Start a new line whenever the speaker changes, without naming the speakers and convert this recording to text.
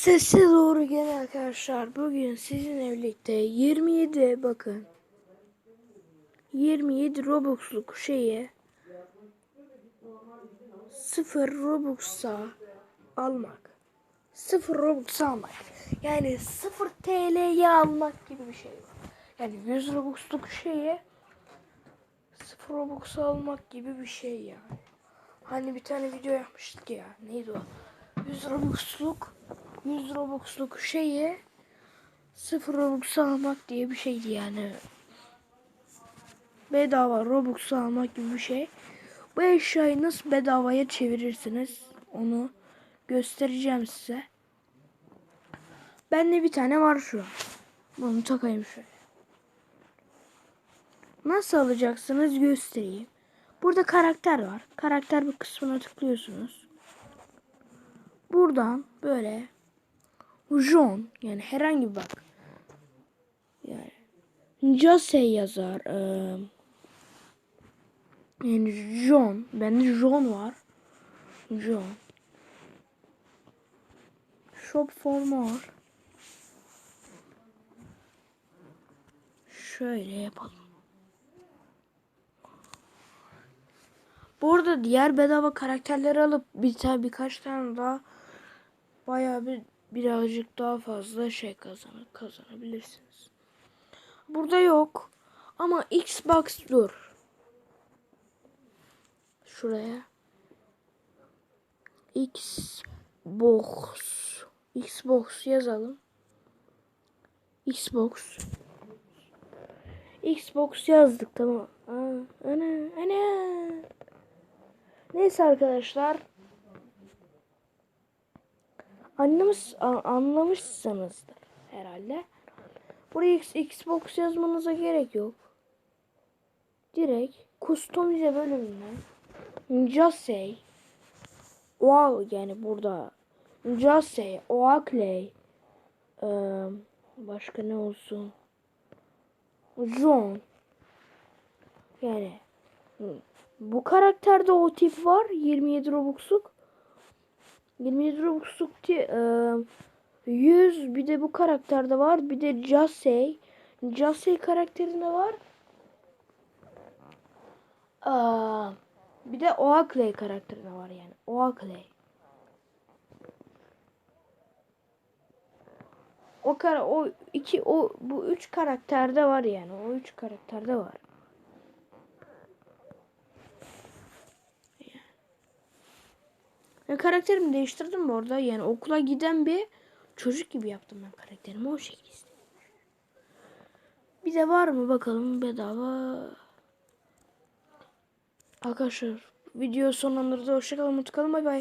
Sese doğru gel arkadaşlar. Bugün sizinle birlikte 27 bakın. 27 Robux'luk şeye 0 Robux'a almak. 0 Robux almak. Yani 0 TL'ye almak gibi bir şey. Yani 100 Robux'luk şeye 0 Robux almak gibi bir şey yani. Hani bir tane video yapmıştık ya. Neydi o? 100 Robux'luk 100 Robux'luk şeyi 0 Robux almak diye bir şeydi yani. Bedava Robux almak gibi bir şey. Bu eşyayı nasıl bedavaya çevirirsiniz onu göstereceğim size. Bende bir tane var şu an. Bunu takayım şöyle. Nasıl alacaksınız göstereyim. Burada karakter var. Karakter bir kısmına tıklıyorsunuz. Buradan böyle John yani herhangi bir bak. Yani Jose yazar. Ee, yani John. Bende John var. John. Shop for more. Şöyle yapalım. Bu arada diğer bedava karakterleri alıp bir tane birkaç tane daha bayağı bir birazcık daha fazla şey kazanır kazanabilirsiniz. Burada yok ama Xbox dur. Şuraya. Xbox. Xbox yazalım. Xbox. Xbox yazdık tamam. Aa, ana ana. Neyse arkadaşlar. Anlamış, anlamışsınızdır herhalde. Buraya Xbox yazmanıza gerek yok. Direkt kustomize bölümünden just say o yani burada just say Oakley eee, başka ne olsun John yani bu karakterde o tip var 27 Robux'luk 27 Robux'luk eee, 100 bir de bu karakterde var bir de Jase Jase karakterinde var. Bir de Oakley karakterinde var yani Oakley. O kara o iki o bu üç karakterde var yani o üç karakterde var. Ben karakterimi değiştirdim bu arada. Yani okula giden bir çocuk gibi yaptım ben karakterimi. O şekilde. Bir de var mı bakalım bedava. Arkadaşlar video sonlandırdı. Hoşçakalın. Mutlu kalın. Bay bay.